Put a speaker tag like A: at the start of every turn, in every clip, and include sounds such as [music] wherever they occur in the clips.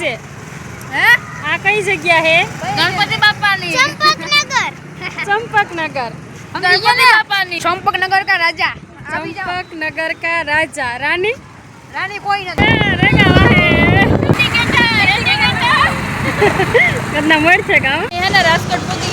A: છે?
B: હે?
A: આ કઈ જગ્યા હે?
B: ગણપતિ બાપાની.
C: ચંપકનગર.
A: ચંપકનગર.
B: ગણપતિ બાપાની. ચંપકનગર કા રાજા?
A: ચંપકનગર કા રાજા. રાની?
B: રાની કોઈ નથી.
A: રેગા વાહે [laughs] કદના મળશે કામ
B: હે ને રાજકોટ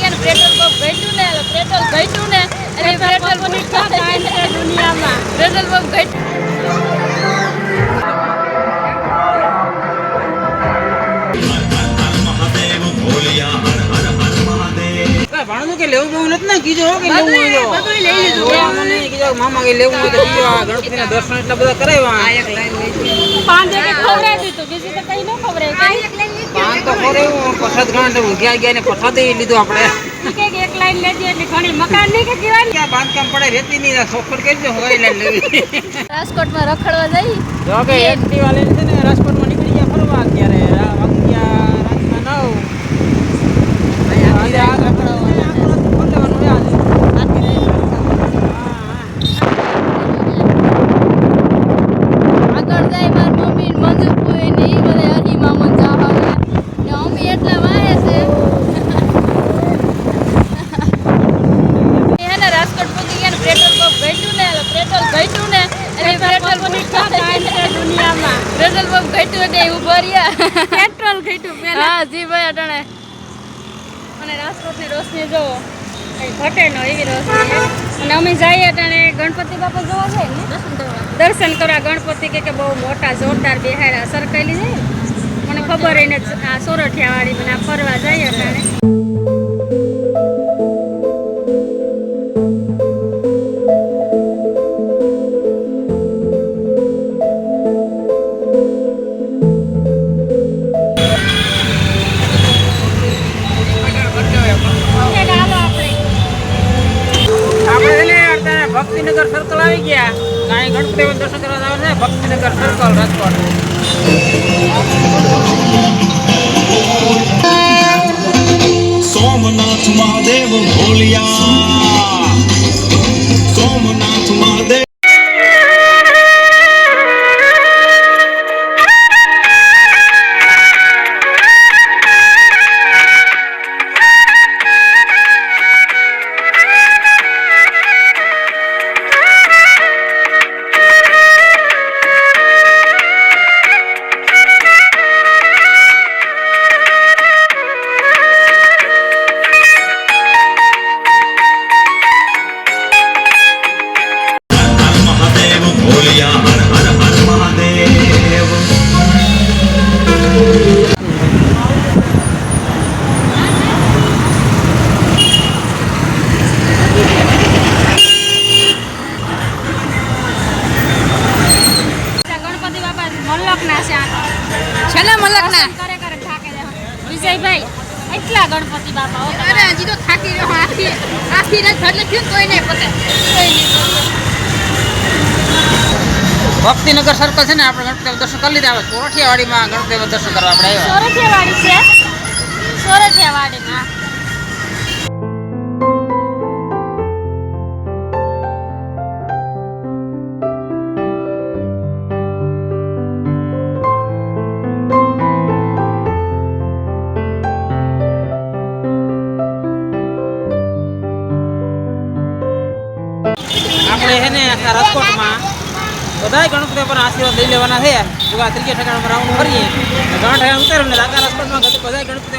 D: લેવું બેવું નથી ને કીધું હો કે લેવું હોય તો.
B: બધુંય લઈ લીધું.
D: મને કીધું મામા કે લેવું હોય તો કીધું આ ગણપતિના દર્શન એટલા બધા કરાવ્યા.
A: પાંચે કે ખવડાવી દીધું બીજું તો કઈ ન ખવડાય
D: પાંચ તો ખોરેવું પ્રસાદ ગણ તો ગયા ગયા ને પ્રસાદ લીધું આપણે.
A: કે એક લાઈન લેજે એટલે ઘણી મકાન નહીં કે કહેવાય
D: ક્યાં બાંધકામ પડે રેતી નહીં સોફર કરી દો હોય લઈને લેવી
B: રાજકોટમાં રખડવા જઈ.
D: જો કે એક્ટિવા લઈને છે ને રાજકોટમાં નીકળી ગયા ફરવા અત્યારે આ વાગ્યા રાતના નવ આજે આ રખડવા આખો રાત ફોન લેવાનું હોય આજે.
B: આગળ જાય માર મમ્મી ને મંજુપુઈ ને ઈ બધા હરી મામન જાવા ને મમ્મી એટલા વાહે છે હે ને રાજકોટ પૂકી ગયા ને પેટ્રોલ પંપ ઘટ્યું ને એટલે પેટ્રોલ ઘટ્યું ને એટલે પેટ્રોલ
A: ટાઈમ છે
B: પંપ
A: દુનિયામાં
B: પેટ્રોલ પંપ ઊભા
A: પેટ્રોલ ઘટ્યું પેલા
B: હા જી ભાઈ અટાણે.
A: અને રાજકોટની રોશની જોવો ઘટે નો એવી રોશની અને અમે જઈએ અટાણે ગણપતિ બાપા જોવા જાય ને?
B: દર્શન કરવા.
A: ગણપતિ કે કે બહુ મોટા જોરદાર બેહાડા સરકાયેલી છે મને ખબર એને આ સોરઠિયા વાળી મને ફરવા જઈએ અટાણે.
D: આવી ગયા. કાંઈ ગણપતિ દર્શન કરવા આવે છે. ભક્તિનગર સર્કલ રાજકોટ.
E: સોમનાથ મહાદેવ ભોલિયા
B: આખી રાત ભરલે થયું કોઈ નહીં પતે.
D: ભક્તિનગર સર્કલ છે ને આપણે ગણપતિ દર્શન કરી લીધા. આવે સોરઠિયાવાડીમાં ગણપતિ દર્શન કરવા આપણે આવ્યા.
A: સોરઠિયા વાળી છે? સોરઠિયા
D: બધાય ગણપતિ પર આશીર્વાદ લઈ લેવાના છે. તો આ ત્રીજા ઠેકાણામાં રાઉન્ડ ફરીએ ઘણા ઠેકાણા ઉતારો ને આખા રસપટમાં બધા ગણપતિ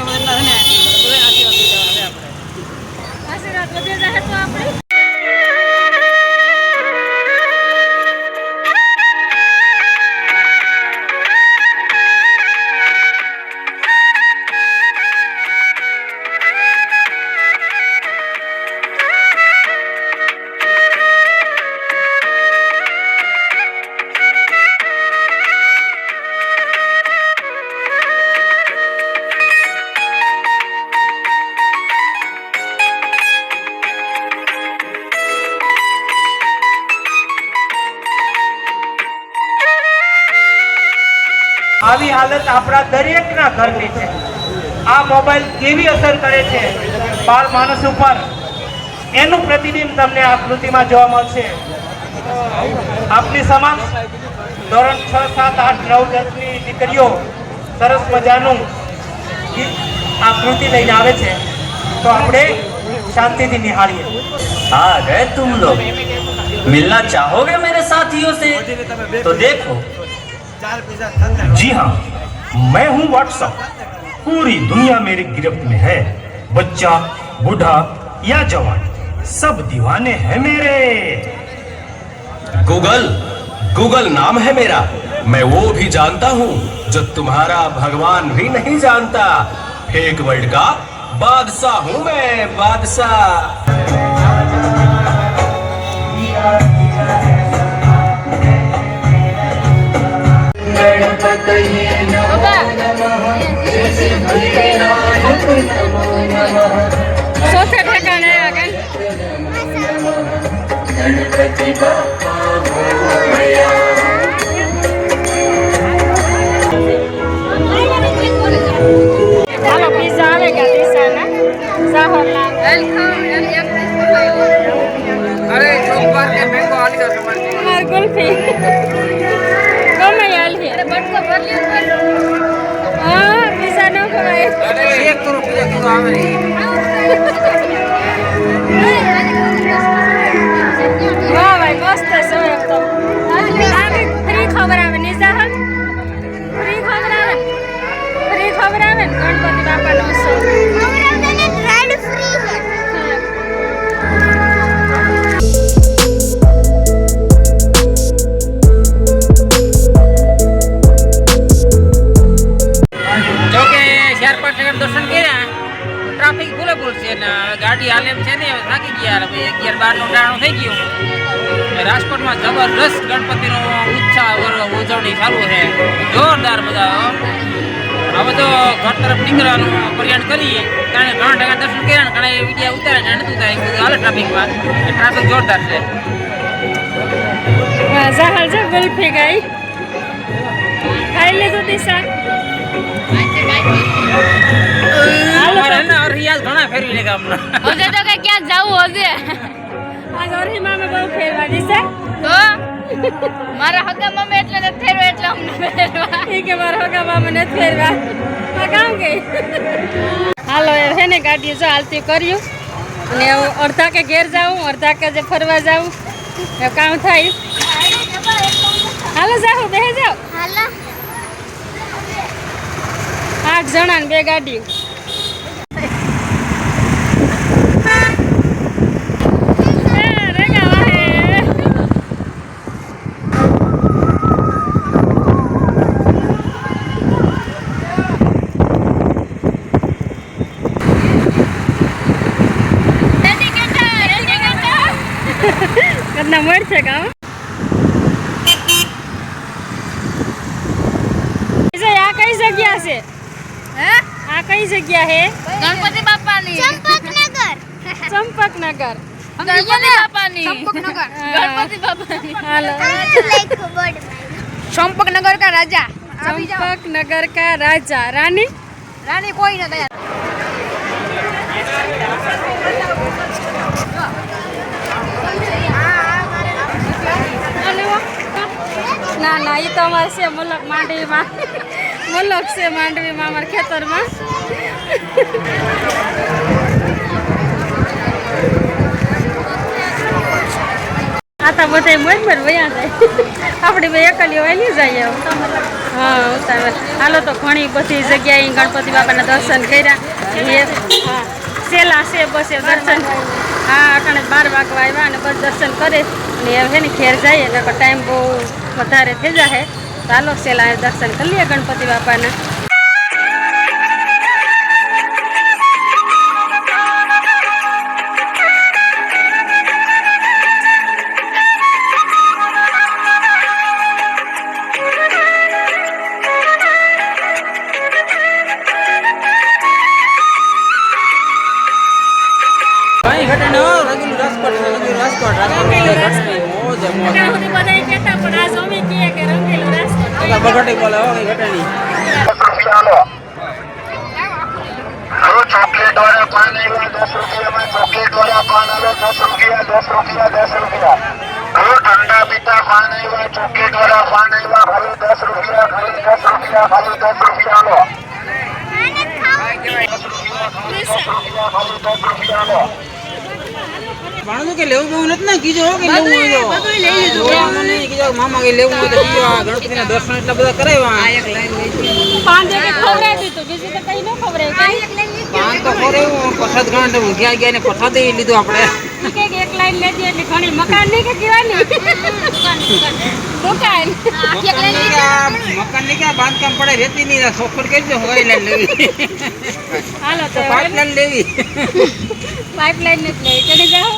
F: આવી હાલત આપણા દરેકના ઘરની છે. આ મોબાઈલ કેવી અસર કરે છે? બાળ માણસ ઉપર એનું પ્રતિબિંબ તમને આ કૃતિમાં જોવા મળશે. આપની સમક્ષ ધોરણ છ સાત આઠ નવ દસની દીકરીઓ સરસ મજાનું આ કૃતિ લઈને આવે છે. તો આપણે શાંતિથી નિહાળીએ.
E: હા ગયે તુમ લોગ. મિલના ચાહોગે મેરે સાથીઓ સે? તો દેખો. जी हाँ मैं हूँ व्हाट्सअप पूरी दुनिया मेरी गिरफ्त में है। बच्चा बूढ़ा या जवान सब दीवाने हैं मेरे।
C: गूगल गूगल नाम है मेरा। मैं वो भी जानता हूँ जो तुम्हारा भगवान भी नहीं जानता। फेक वर्ल्ड का बादशाह हूँ मैं बादशाह।
A: ચોથે ઠેકાણે આવ્યા કે હાલો પીઝા આવે ગયા દિશાના સાહોરના
D: અરે સોમવાર કે મેંગો આલી દો
A: હા ન ખવાય.
D: આવે. હવે ભાઈ અગિયાર બારનું ટાણું થઈ ગયું. રાજકોટમાં જબરદસ્ત ગણપતિનો ઉત્સાહ ઉજવણી ચાલુ છે. જોરદાર હો. હવે તો ઘર તરફ નીકળવાનું પર્યાણ કરીએ. કારણ કે ઘણા ટકા દર્શન કર્યા ઘણા વિડીયા ઉતારે છે નથી ઉતારે બધું હાલે ટ્રાફિકમાં. ટ્રાફિક જોરદાર છે.
A: છે ગુલ્ફી ગઈ ખાઈ લેજો દિશા
D: રિયાઝ ઘણા ફેરવી લેગા હમણાં
B: હજે તો કઈ ક્યાં જવું હશે
A: આ ગોરી મામે બહુ ફેરવા દિશા
B: તો? મારા હગા મમ્મી એટલે નથી ફેરવા એટલે અમને ફેરવા.
A: કે મારા હગા મામે નથી ફેરવા. આ કામ ગઈ હાલો હે ને ગાડીઓ જો હાલતી કર્યું. અને હું અડધા કે ઘેર જાઉં અડધા કે જે ફરવા જાઉં. કામ થાય. હાલો જાઓ બે જાઓ. આઠ જણા ને બે ગાડી. કદના મળશે કામ આ કઈ જગ્યા છે?
B: હે?
A: આ કઈ જગ્યા હે?
B: ગણપતિ બાપાની. ચંપકનગર.
A: ચંપકનગર.
B: ગણપતિ બાપાની. ચંપકનગર. ગણપતિ બાપાની.
A: હાલો.
B: ચંપકનગર કા રાજા?
A: ચંપકનગર કા રાજા. રાની?
B: રાની કોઈ ન ગયા
A: ના ના એ તો અમારે છે મલક માંડવીમાં. મલક છે માંડવીમાં અમારા ખેતરમાં. આ તો બધા મોજ મર વયા જાય. આપણે બે એકલીઓ વહેલી જઈએ. હા ઉતાર હાલો તો ઘણી બધી જગ્યાએ ગણપતિ બાપાના દર્શન કર્યા. સેલા છે બસ દર્શન. હા, અટાણે બાર વાગવા આવ્યા અને બસ દર્શન કરે. અને હવે ને ઘેર જઈએ એટલે ટાઈમ બહુ વધારે થઈ જાય ચાલો હાલો સેલા દર્શન કરી લઈએ ગણપતિ બાપાના.
G: દસ રૂપિયા દસ
D: રૂપિયા. ઘણું લેવું બહુ નથી ને? કીધો કે લેવું કીધો મામા કે લેવું હોય તો કીધો આ ગણપતિના દર્શન એટલા બધા કરાવ્યા.
A: પાંચ તો કઈ ન ખવડાવ્યું.
D: પાંચ પ્રસાદ ગણ ઊંઘ્યા ગયા ને પ્રસાદ લીધું આપણે.
A: લાઈન લેતી એટલે ઘણી મકાન નહીં કે જીવાની દુકાન
D: મકાનની ક્યાં બાંધકામ પડે રેતી નહીં સોફર કરી દો હોય લાઈન લેવી?
A: હાલો તો
D: પાઇપ લાઈન લેવી.
A: પાઇપલાઇન નથી લેવી ચડી જાઓ.